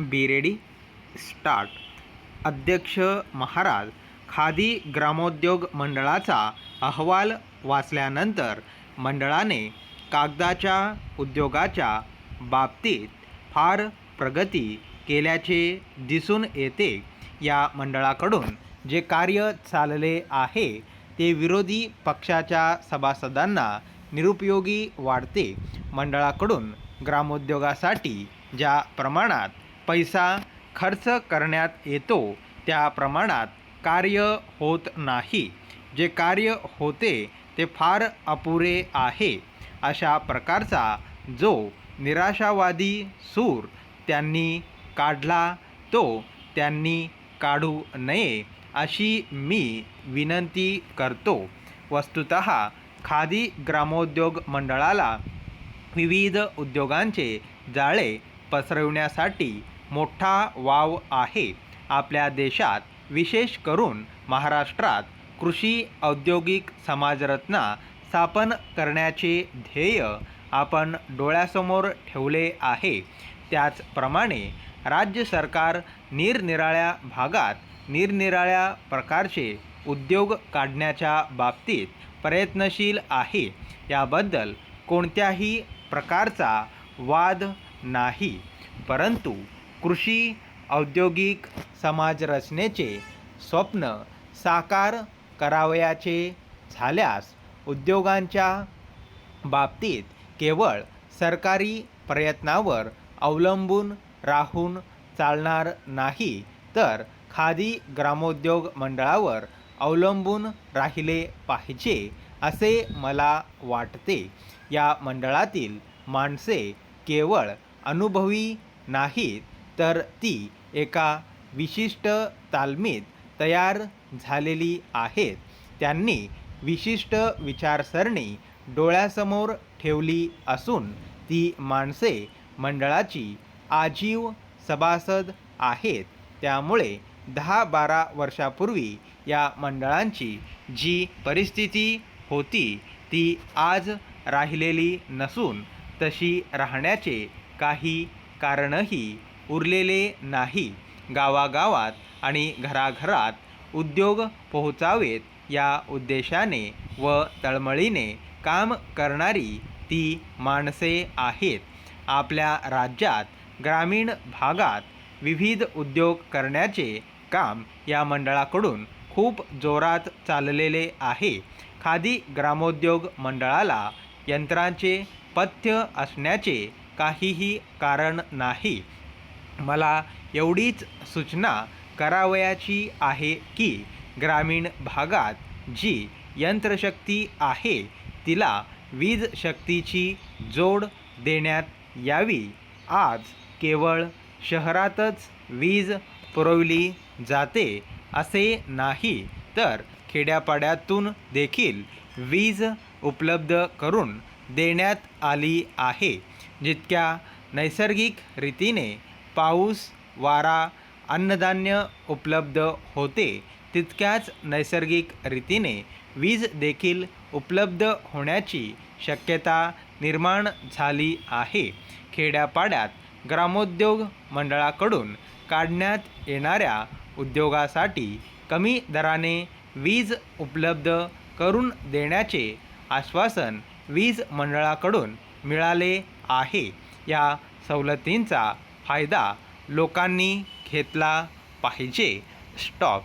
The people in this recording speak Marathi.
Be ready start. अध्यक्ष महाराज खादी ग्रामोद्योग मंडळाचा अहवाल वाचल्यानंतर मंडळाने कागदाच्या उद्योगाच्या बाबतीत फार प्रगती केल्याचे दिसून येते. या मंडळाकडून जे कार्य चालले आहे ते विरोधी पक्षाच्या सभासदांना निरुपयोगी वाटते. मंडळाकडून ग्रामोद्योगासाठी ज्या प्रमाणात पैसा खर्च करण्यात येतो त्या प्रमाणात कार्य होत नाही. जे कार्य होते ते फार अपुरे आहे. अशा प्रकारचा जो निराशावादी सूर त्यांनी काढला तो त्यांनी काढू नये अशी मी विनंती करतो. वस्तुत खादी ग्रामोद्योग मंडळाला विविध उद्योगांचे जाळे पसरविण्यासाठी मोठा वाव आहे आपल्या देशात विशेष करून महाराष्ट्रात. कृषी औद्योगिक समाजरत्ना स्थापन करण्याचे ध्येय आपण डोळ्यासमोर ठेवले आहे. त्याचप्रमाणे राज्य सरकार निरनिराळ्या भागात निरनिराळ्या प्रकारचे उद्योग काढण्याच्या बाबतीत प्रयत्नशील आहे. याबद्दल कोणत्याही प्रकारचा वाद नाही. परंतु कृषी औद्योगिक समाजरचनेचे स्वप्न साकार करावयाचे झाल्यास उद्योगांच्या बाबतीत केवळ सरकारी प्रयत्नावर अवलंबून राहून चालणार नाही तर खादी ग्रामोद्योग मंडळावर अवलंबून राहिले पाहिजे असे मला वाटते. या मंडळातील माणसे केवळ अनुभवी नाहीत तर ती एका विशिष्ट तालमीत तयार झालेली आहेत त्यांनी विशिष्ट विचारसरणी डोळ्यासमोर ठेवली असून ती माणसे मंडळाची आजीव सभासद आहेत. त्यामुळे दहा बारा वर्षापूर्वी या मंडळांची जी परिस्थिती होती ती आज राहिलेली नसून तशी राहण्याचे काही कारणही उरलेले नाही गावागावात आणि घराघरात उद्योग पोहोचावेत या उद्देशाने व तळमळीने काम करणारी ती माणसे आहेत. आपल्या राज्यात ग्रामीण भागात विविध उद्योग करण्याचे काम या मंडळाकडून खूप जोरात चाललेले आहे. खादी ग्रामोद्योग मंडळाला यंत्रांचे पथ्य असण्याचे काहीही कारण नाही. मला एवढीच सूचना करावयाची आहे की ग्रामीण भागात जी यंत्रशक्ती आहे तिला वीज शक्तीची जोड देण्यात यावी. आज केवळ शहरातच वीज पुरवली जाते असे नाही तर खेड्यापाड्यातून देखील वीज उपलब्ध करून देण्यात आली आहे. जितक्या नैसर्गिक रीतीने पाऊस वारा अन्नधान्य उपलब्ध होते तितक्याच नैसर्गिक रीतीने वीज देखील उपलब्ध होण्याची शक्यता निर्माण झाली आहे. खेड्यापाड्यात ग्रामोद्योग मंडळाकडून काढण्यात येणाऱ्या उद्योगासाठी कमी दराने वीज उपलब्ध करून देण्याचे आश्वासन वीज मंडळाकडून मिळाले आहे. या सवलतींचा फायदा लोकांनी घेतला पाहिजे. स्टॉप